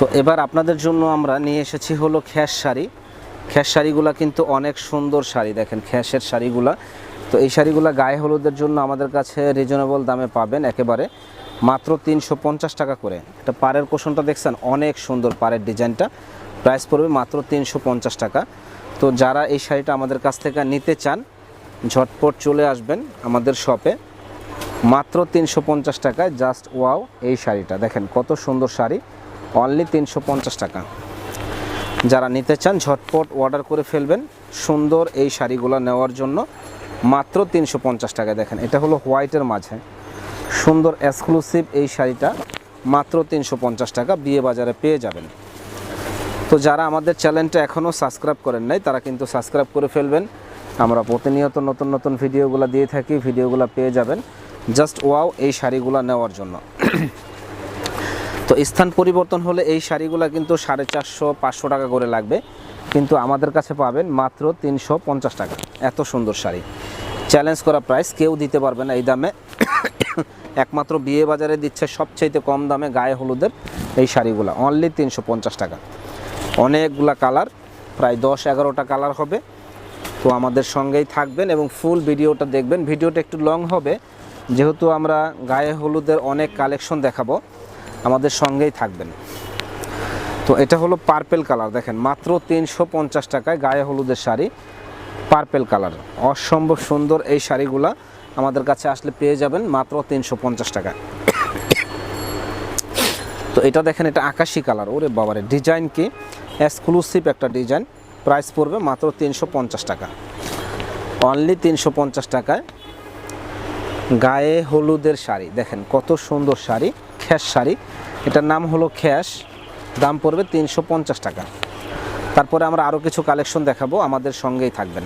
তো এবার আপনাদের জন্য আমরা নিয়ে এসেছি হলো খ্যাস শাড়ি। খ্যাস শাড়িগুলা কিন্তু অনেক সুন্দর শাড়ি, দেখেন খ্যাসের শাড়িগুলা। তো এই শাড়িগুলা গায়ে হলুদের জন্য আমাদের কাছে রিজনেবল দামে পাবেন একেবারে মাত্র তিনশো পঞ্চাশ টাকা করে। এটা পাড়ের কোষণটা দেখছেন, অনেক সুন্দর পাড়ের ডিজাইনটা। প্রাইস পড়বে মাত্র তিনশো পঞ্চাশ টাকা। তো যারা এই শাড়িটা আমাদের কাছ থেকে নিতে চান, ঝটপট চলে আসবেন আমাদের শপে। মাত্র তিনশো পঞ্চাশ টাকায় জাস্ট ওয়াও এই শাড়িটা। দেখেন কত সুন্দর শাড়ি। অনলি তিনশো পঞ্চাশ টাকা। যারা নিতে চান, ঝটপট অর্ডার করে ফেলবেন। সুন্দর এই শাড়িগুলো নেওয়ার জন্য মাত্র তিনশো পঞ্চাশ টাকায় দেখেন, এটা হলো হোয়াইটের মাঝে। সুন্দর এক্সক্লুসিভ এই শাড়িটা মাত্র তিনশো পঞ্চাশ টাকা বিয়ে বাজারে পেয়ে যাবেন। তো যারা আমাদের চ্যানেলটা এখনও সাবস্ক্রাইব করেন নাই, তারা কিন্তু সাবস্ক্রাইব করে ফেলবেন। আমরা প্রতিনিয়ত নতুন নতুন ভিডিওগুলো দিয়ে থাকি, ভিডিওগুলো পেয়ে যাবেন। জাস্ট ওয়াও এই শাড়িগুলো নেওয়ার জন্য। তো স্থান পরিবর্তন হলে এই শাড়িগুলো কিন্তু সাড়ে চারশো, পাঁচশো টাকা করে লাগবে। কিন্তু আমাদের কাছে পাবেন মাত্র তিনশো পঞ্চাশ টাকা। এত সুন্দর শাড়ি। চ্যালেঞ্জ করা প্রাইস কেউ দিতে পারবে না এই দামে। একমাত্র বিয়ে বাজারে দিচ্ছে সবচাইতে কম দামে গায়ে হলুদের এই শাড়িগুলো। অনলি তিনশো পঞ্চাশ টাকা। অনেকগুলা কালার, প্রায় দশ, এগারোটা কালার হবে। তো আমাদের সঙ্গেই থাকবেন এবং ফুল ভিডিওটা দেখবেন। ভিডিওটা একটু লং হবে। যেহেতু আমরা গায়ে হলুদের অনেক কালেকশন দেখাবো। আমাদের সঙ্গেই থাকবেন। তো এটা হলো পার্পেল কালার দেখেন, মাত্র তিনশো পঞ্চাশ টাকায় গায়ে হলুদের শাড়ি পার্পেল কালার অসম্ভব সুন্দর এই শাড়িগুলা আমাদের কাছে আসলে পেয়ে যাবেন মাত্র তিনশো পঞ্চাশ টাকা তো এটা দেখেন, এটা আকাশি কালার ওরে বাবারে ডিজাইন কি? এক্সক্লুসিভ একটা ডিজাইন প্রাইস পড়বে মাত্র তিনশো পঞ্চাশ টাকা। অনলি তিনশো পঞ্চাশ টাকায় গায়ে হলুদের শাড়ি, দেখেন কত সুন্দর শাড়ি। খ্যাস শাড়ি। এটার নাম হলো খ্যাস দাম পড়বে তিনশো পঞ্চাশ টাকা। তারপরে আমরা আরও কিছু কালেকশন দেখাবো। আমাদের সঙ্গেই থাকবেন।